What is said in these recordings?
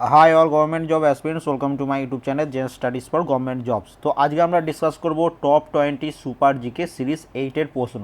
Hi all government job aspirants welcome to my YouTube channel gen studies for government jobs তো আজকে আমরা discuss করব top twenty super GK series এইটের প্রশ্ন।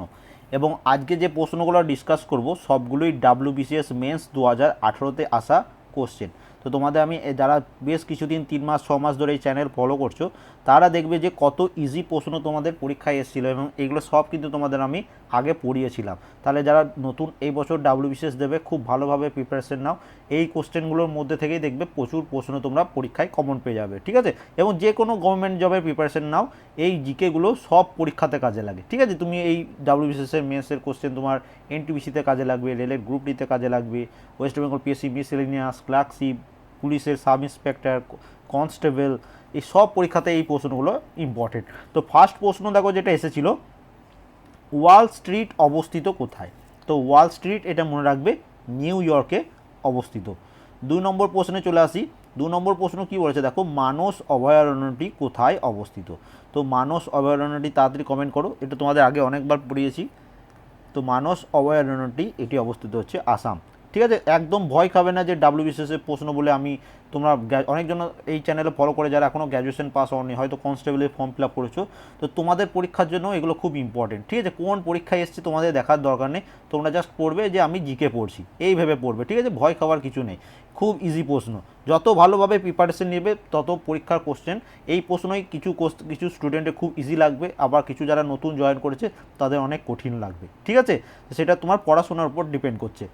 এবং আজকে যে প্রশ্নগুলো ডিসকাস করব, সবগুলোই ডাব্লিউবিসিএস মেন্স দু হাজার আঠেরোতে আসা কোশ্চেন তো তোমাদের আমি যারা বেশ কিছুদিন, তিন মাস, ছ মাস ধরে এই চ্যানেল ফলো করছ, তারা দেখবে যে কত ইজি প্রশ্ন তোমাদের পরীক্ষায় এসেছিল এবং এগুলো সব কিন্তু তোমাদের আমি আগে পড়িয়েছিলাম। তাহলে যারা নতুন, এই বছর ডাব্লিউ বিসিএস দেবে, খুব ভালোভাবে প্রিপারেশন নাও। এই কোশ্চেনগুলোর মধ্যে থেকেই দেখবে প্রচুর প্রশ্ন তোমরা পরীক্ষায় কমন পেয়ে যাবে, ঠিক আছে? এবং যে কোনো গভর্নমেন্ট জবের প্রিপারেশন নাও, এই জিকেগুলো সব পরীক্ষাতে কাজে লাগে, ঠিক আছে? তুমি এই ডাব্লিউ বিসিএসের মেন্সের কোশ্চেন তোমার এনটিবিসিতে কাজে লাগবে রেলের গ্রুপ ডিতে কাজে লাগবে West Bengal PSC miscellaneous clerkship পুলিশের সাব ইন্সপেক্টর, কনস্টেবল, এই সব পরীক্ষাতে এই প্রশ্নগুলো ইম্পর্টেন্ট তো ফার্স্ট প্রশ্ন দেখো যেটা এসেছিল ওয়াল স্ট্রিট অবস্থিত কোথায়? তো ওয়াল স্ট্রিট এটা মনে রাখবে নিউ ইয়র্কে অবস্থিত। দুই নম্বর প্রশ্নে চলে আসি। দু নম্বর প্রশ্ন কি বলেছে? দেখো, মানস অভয়ারণ্যটি কোথায় অবস্থিত? তো মানস অভয়ারণ্যটি তাড়াতাড়ি কমেন্ট করো, এটা তোমাদের আগে অনেকবার পড়িয়েছি। তো মানস অভয়ারণ্যটি এটি অবস্থিত হচ্ছে আসাম। ঠিক আছে? একদম ভয় খাবে না যে ডাব্লিউ বিসিএসের প্রশ্ন বলে আমি তোমরা অনেকজন এই চ্যানেলে ফলো করে যারা এখনও গ্র্যাজুয়েশন পাস হয়নি হয়তো কনস্টেবলের ফর্ম ফিল আপ করেছ। তো তোমাদের পরীক্ষার জন্য এগুলো খুব ইম্পর্টেন্ট ঠিক আছে? কোন পরীক্ষায় এসছে তোমাদের দেখার দরকার নেই। তোমরা জাস্ট পড়বে যে আমি জিকে পড়ছি, এই ভেবে পড়বে, ঠিক আছে? ভয় খাওয়ার কিছু নেই, খুব ইজি প্রশ্ন। যত ভালোভাবে প্রিপারেশন নেবে, তত পরীক্ষার কোশ্চেন এই প্রশ্নই কিছু কিছু স্টুডেন্টের খুব ইজি লাগবে, আবার কিছু যারা নতুন জয়েন করেছে, তাদের অনেক কঠিন লাগবে, ঠিক আছে? সেটা তোমার পড়াশোনার উপর ডিপেন্ড করছে।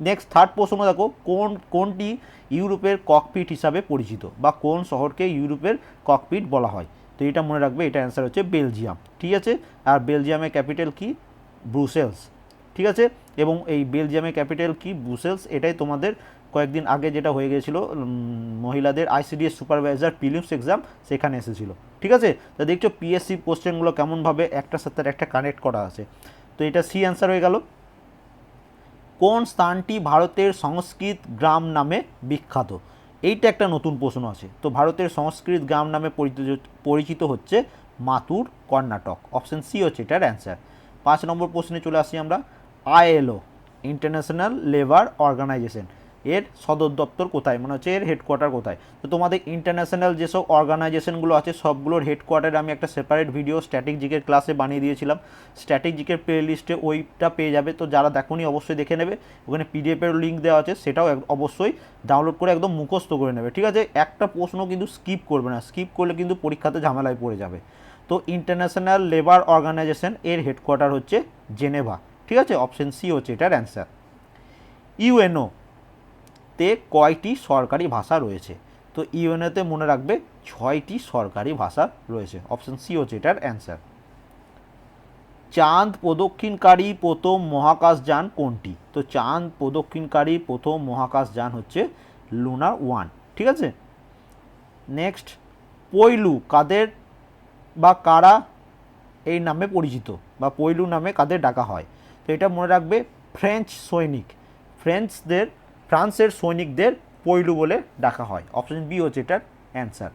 নেক্সট থার্ড প্রশ্ন দেখো কোন কোনটি ইউরোপের ককপিট হিসাবে পরিচিত বা কোন শহরকে ইউরোপের ককপিট বলা হয়? তো এটা মনে রাখবে এটা অ্যান্সার হচ্ছে বেলজিয়াম। ঠিক আছে? আর বেলজিয়ামের ক্যাপিটাল কি? ব্রুসেলস। ঠিক আছে? এবং এই বেলজিয়ামের ক্যাপিটাল কি? ব্রুসেলস। এটাই তোমাদের কয়েকদিন আগে যেটা হয়ে উম, মহিলাদের আইসিডিএস সুপারভাইজার প্রিলিমস এক্সাম সেখানে এসেছিল। ঠিক আছে? তো দেখছ পিএসসি কোশ্চেনগুলো কেমনভাবে একটার সাথে একটা কানেক্ট করা আছে। তো এটা সি অ্যান্সার হয়ে গেল। কোন স্থানটি ভারতের সংস্কৃত গ্রাম নামে বিখ্যাত? এইটা একটা নতুন প্রশ্ন আছে। তো ভারতের সংস্কৃত গ্রাম নামে পরিচিত হচ্ছে মাতুর কর্ণাটক। অপশন সি হচ্ছে এটার অ্যান্সার পাঁচ নম্বর প্রশ্নে চলে আসি আমরা। আইএলও ইন্টারন্যাশনাল লেবার অর্গানাইজেশন এর সদর দপ্তর কোথায়? মানে হচ্ছে এর হেডকোয়ার্টার কোথায়? তো তোমাদের ইন্টারন্যাশনাল যেসব অর্গানাইজেশনগুলো আছে, সবগুলোর হেডকোয়ার্টারে আমি একটা সেপারেট ভিডিও স্ট্যাটিক জিকের ক্লাসে বানিয়ে দিয়েছিলাম। স্ট্যাটিক জিকের প্লে লিস্টে ওইটা পেয়ে যাবে। তো যারা দেখোনি অবশ্যই দেখে নেবে। ওখানে পিডিএফের লিঙ্ক দেওয়া আছে, সেটাও অবশ্যই ডাউনলোড করে একদম মুখস্থ করে নেবে। ঠিক আছে? একটা প্রশ্ন কিন্তু স্কিপ করবে না। স্কিপ করলে কিন্তু পরীক্ষাতে ঝামেলায় পড়ে যাবে। তো ইন্টারন্যাশনাল লেবার অর্গানাইজেশন এর হেডকোয়ার্টার হচ্ছে জেনেভা। ঠিক আছে? অপশন সি হচ্ছে এটার অ্যান্সার ইউএনও তে কয়টি সরকারি ভাষা রয়েছে? তো ইউএনওতে মনে রাখবে ছয়টি সরকারি ভাষা রয়েছে। অপশন সি হচ্ছে এটার অ্যান্সার। চাঁদ প্রদক্ষিণকারী প্রথম মহাকাশযান কোনটি? তো চাঁদ প্রদক্ষিণকারী প্রথম মহাকাশযান হচ্ছে লুনা ওয়ান। ঠিক আছে? নেক্সট, পৈলু কাদের বা কারা এই নামে পরিচিত বা পৈলু নামে কাদের ডাকা হয়? তো এটা মনে রাখবে ফ্রেঞ্চ সৈনিক। ফ্রেঞ্চদের ফ্রান্সের সৈনিকদের পৈলু বলে ডাকা হয়। অপশন বি হচ্ছে এটার অ্যান্সার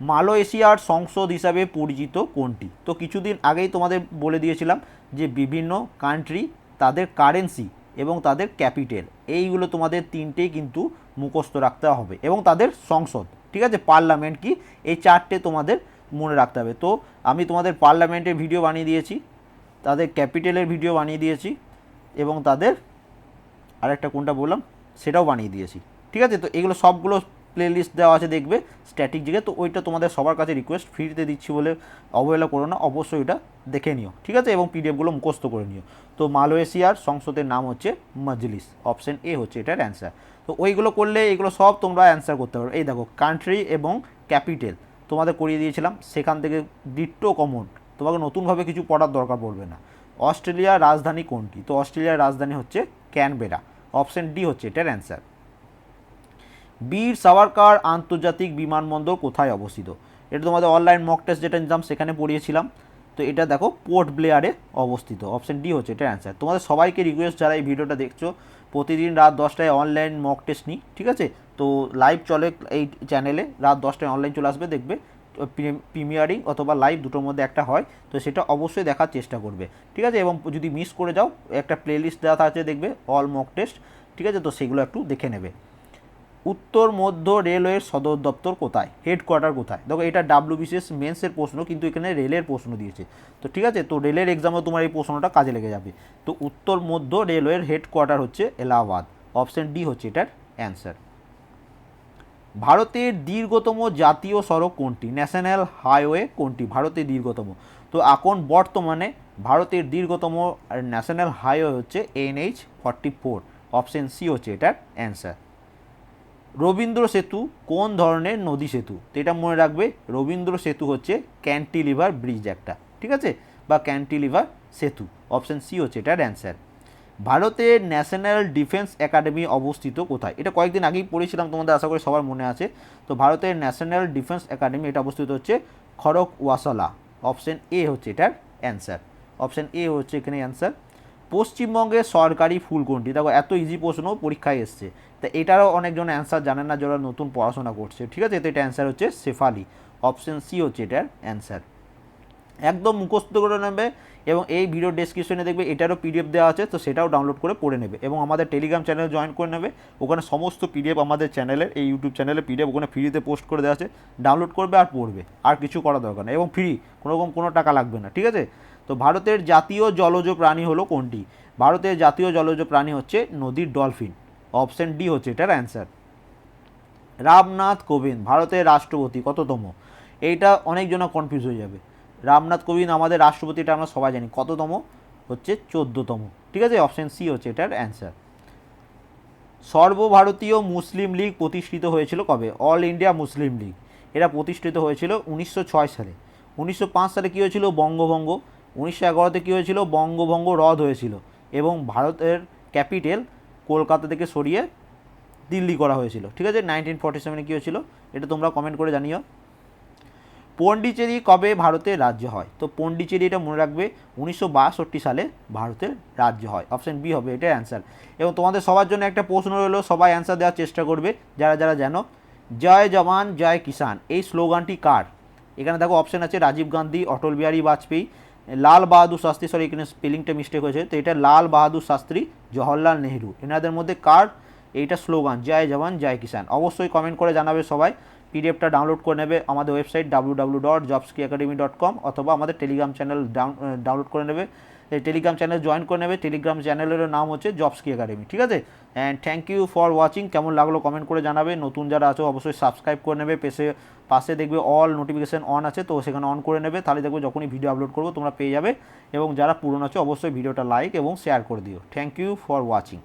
মালয়েশিয়ার সংসদ হিসাবে পরিচিত কোনটি? তো কিছুদিন আগেই তোমাদের বলে দিয়েছিলাম যে বিভিন্ন কান্ট্রি তাদের কারেন্সি এবং তাদের ক্যাপিটাল এইগুলো তোমাদের তিনটেই কিন্তু মুখস্থ রাখতে হবে এবং তাদের সংসদ, ঠিক আছে? পার্লামেন্ট কি? এই চারটে তোমাদের মনে রাখতে হবে। তো আমি তোমাদের পার্লামেন্টের ভিডিও বানিয়ে দিয়েছি, তাদের ক্যাপিটালের ভিডিও বানিয়ে দিয়েছি এবং তাদের আরেকটা কোনটা বললাম, সেটাও বানিয়ে দিয়েছি। ঠিক আছে? তো এগুলো সবগুলো প্লেলিস্ট দেওয়া আছে, দেখবে স্ট্যাটিক জিকে তো ওইটা তোমাদের সবার কাছে রিকোয়েস্ট ফ্রিতে দিচ্ছি বলে অবহেলা করো না, অবশ্যই ওইটা দেখে নিও। ঠিক আছে? এবং পিডিএফগুলো মুখস্থ করে নিও। তো মালয়েশিয়ার সংসদের নাম হচ্ছে মজলিস অপশন এ হচ্ছে এটার অ্যান্সার তো ওইগুলো করলে এগুলো সব তোমরা অ্যান্সার করতে পারো। এই দেখো কান্ট্রি এবং ক্যাপিটাল তোমাদের করিয়ে দিয়েছিলাম, সেখান থেকে ডিট্টো কমন তোমাকে নতুনভাবে কিছু পড়ার দরকার পড়বে না। অস্ট্রেলিয়ার রাজধানী কোনটি? তো অস্ট্রেলিয়ার রাজধানী হচ্ছে ক্যানবেরা। অপশন ডি হচ্ছে এটার অ্যান্সার। বীর সাওয়ারকার আন্তর্জাতিক বিমানবন্দর কোথায় অবস্থিত? এটা তোমাদের অনলাইন মক টেস্ট যেটা নিতাম সেখানে পড়িয়েছিলাম। তো এটা দেখো পোর্ট ব্লেয়ারে অবস্থিত। অপশন ডি হচ্ছে এটা অ্যান্সার। তোমাদের সবাইকে রিকোয়েস্ট যারা এই ভিডিওটা দেখছ, প্রতিদিন রাত দশটায় অনলাইন মক টেস্ট নিই, ঠিক আছে? তো লাইভ চলে এই চ্যানেলে রাত দশটায় অনলাইন চলে আসবে, দেখবে। প্রিমিয়ারিং অথবা লাইভ দুটোর মধ্যে একটা হয়, তো সেটা অবশ্যই দেখার চেষ্টা করবে। ঠিক আছে? এবং যদি মিস করে যাও, একটা প্লেলিস্ট দেওয়া আছে দেখবে অল মক টেস্ট ঠিক আছে? তো সেগুলো একটু দেখে নেবে। উত্তর মধ্য রেলওয়ের সদর দপ্তর কোথায়? হেডকোয়ার্টার কোথায়? দেখো, এটা ডাব্লিউবিসিএস মেন্সের প্রশ্ন, কিন্তু এখানে রেলের প্রশ্ন দিয়েছে। তো ঠিক আছে? তো রেলের এক্সামে তোমার এই প্রশ্নটা কাজে লেগে যাবে। তো উত্তর মধ্য রেলওয়ের হেডকোয়ার্টার হচ্ছে এলাহাবাদ। অপশন ডি হচ্ছে এটার অ্যান্সার ভারতের দীর্ঘতম জাতীয় সড়ক কোনটি? ন্যাশনাল হাইওয়ে কোনটি? ভারতের দীর্ঘতম। তো এখন বর্তমানে ভারতের দীর্ঘতম ন্যাশনাল হাইওয়ে হচ্ছে NH forty four. Option C হচ্ছে এটার অ্যান্সার রবীন্দ্র সেতু কোন ধরনের নদী সেতু? তো এটা মনে রাখবে, রবীন্দ্র সেতু হচ্ছে ক্যান্টিলিভার ব্রিজ একটা। ঠিক আছে? বা ক্যান্টিলিভার সেতু। অপশন সি হচ্ছে এটার অ্যান্সার ভারতের ন্যাশনাল ডিফেন্স একাডেমি অবস্থিত কোথায়? এটা কয়েকদিন আগেই পড়েছিলাম, তোমাদের আশা করি সবার মনে আছে। তো ভারতের ন্যাশনাল ডিফেন্স একাডেমি এটা অবস্থিত হচ্ছে খড়ক ওয়াসালা অপশন এ হচ্ছে এটার অ্যান্সার অপশন এ হচ্ছে এখানে অ্যান্সার পশ্চিমবঙ্গের সরকারি ফুল কোনটি? দেখো, এত ইজি প্রশ্ন, পরীক্ষায় এসছে। তা এটারও অনেকজন অ্যান্সার জানেন না, যারা নতুন পড়াশোনা করছে। ঠিক আছে, তো এটা অ্যান্সার হচ্ছে শেফালি। অপশন সি হচ্ছে এটার অ্যান্সার একদম মুখস্থ করে নেবে এবং এই ভিডিও ডেসক্রিপশনে দেখবে এটারও পিডিএফ দেওয়া আছে, তো সেটাও ডাউনলোড করে পড়ে নেবে এবং আমাদের টেলিগ্রাম চ্যানেল জয়েন করে নেবে। ওখানে সমস্ত পিডিএফ আমাদের চ্যানেলের এই ইউটিউব চ্যানেলে পিডিএফ ওখানে ফ্রিতে পোস্ট করে দেওয়া আছে। ডাউনলোড করবে আর পড়বে, আর কিছু করা দরকার নেই এবং ফ্রি কোনো রকম কোনো টাকা লাগবে না, ঠিক আছে? তো ভারতের জাতীয় জলজ প্রাণী হলো কোনটি? ভারতের জাতীয় জলজ প্রাণী হচ্ছে নদীর ডলফিন অপশন ডি হচ্ছে এটার অ্যান্সার রামনাথ কোবিন্দ, ভারতের রাষ্ট্রপতি কততম? এইটা অনেকজন কনফিউজ হয়ে যাবে। রামনাথ কোবিন্দ, আমাদের রাষ্ট্রপতি, এটা আমরা সবাই জানি। কততম? হচ্ছে চোদ্দতম। ঠিক আছে? অপশান সি হচ্ছে এটার অ্যান্সার। সর্বভারতীয় মুসলিম লীগ প্রতিষ্ঠিত হয়েছিল কবে? All India Muslim League. এটা প্রতিষ্ঠিত হয়েছিল উনিশশো ছয় সালে। উনিশশো পাঁচ সালে কী হয়েছিল? বঙ্গভঙ্গ। উনিশশো এগারোতে কী হয়েছিল? বঙ্গভঙ্গ রদ হয়েছিল এবং ভারতের ক্যাপিটাল কলকাতা থেকে সরিয়ে দিল্লি করা হয়েছিল। ঠিক আছে? নাইনটিন ফর্টি সেভেনে কী হয়েছিল? এটা তোমরা কমেন্ট করে জানিও। পন্ডিচেরি কবে ভারতের রাজ্য হয়? তো পন্ডিচেরি এটা মনে রাখবে উনিশশো বাষট্টি সালে ভারতের রাজ্য হয়। অপশন বি হবে এটা অ্যান্সার এবং তোমাদের সবার জন্য একটা প্রশ্ন রইল, সবাই অ্যান্সার দেওয়ার চেষ্টা করবে, যারা যারা জানো, জয় জওয়ান, জয় কিষান এই স্লোগানটি কার? এখানে দেখো অপশন আছে রাজীব গান্ধী, অটল বিহারী বাজপেয়ী, লাল বাহাদুর শাস্ত্রী সরি এখানে স্পেলিংটা মিস্টেক হয়েছে, তো এটা লাল বাহাদুর শাস্ত্রী, জওহরলাল নেহরু। এনাদের মধ্যে কার? এইটা স্লোগান, জয় জওয়ান, জয় কিষান অবশ্যই কমেন্ট করে জানাবে সবাই। পিডিএফটা ডাউনলোড করে নেবে আমাদের website W W dot Jobsky Academy dot com অথবা আমাদের টেলিগ্রাম চ্যানেল ডাউনলোড করে নেবে। টেলিগ্রাম চ্যানেল জয়েন করে নেবে। টেলিগ্রাম চ্যানেলের নাম হচ্ছে জবসকি একাডেমি ঠিক আছে? And thank you for watching কেমন লাগল কমেন্ট করে জানাবে। নতুন যারা আছো অবশ্যই সাবস্ক্রাইব করে নেবে। পেছে পাশে দেখবে অল নোটিফিকেশান অন আছে, তো সেখানে অন করে নেবে। তাহলে দেখবে যখনই ভিডিও আপলোড করব তোমরা পেয়ে যাবে। এবং যারা পুরনো আছে অবশ্যই ভিডিওটা লাইক এবং শেয়ার করে দিও। Thank you for watching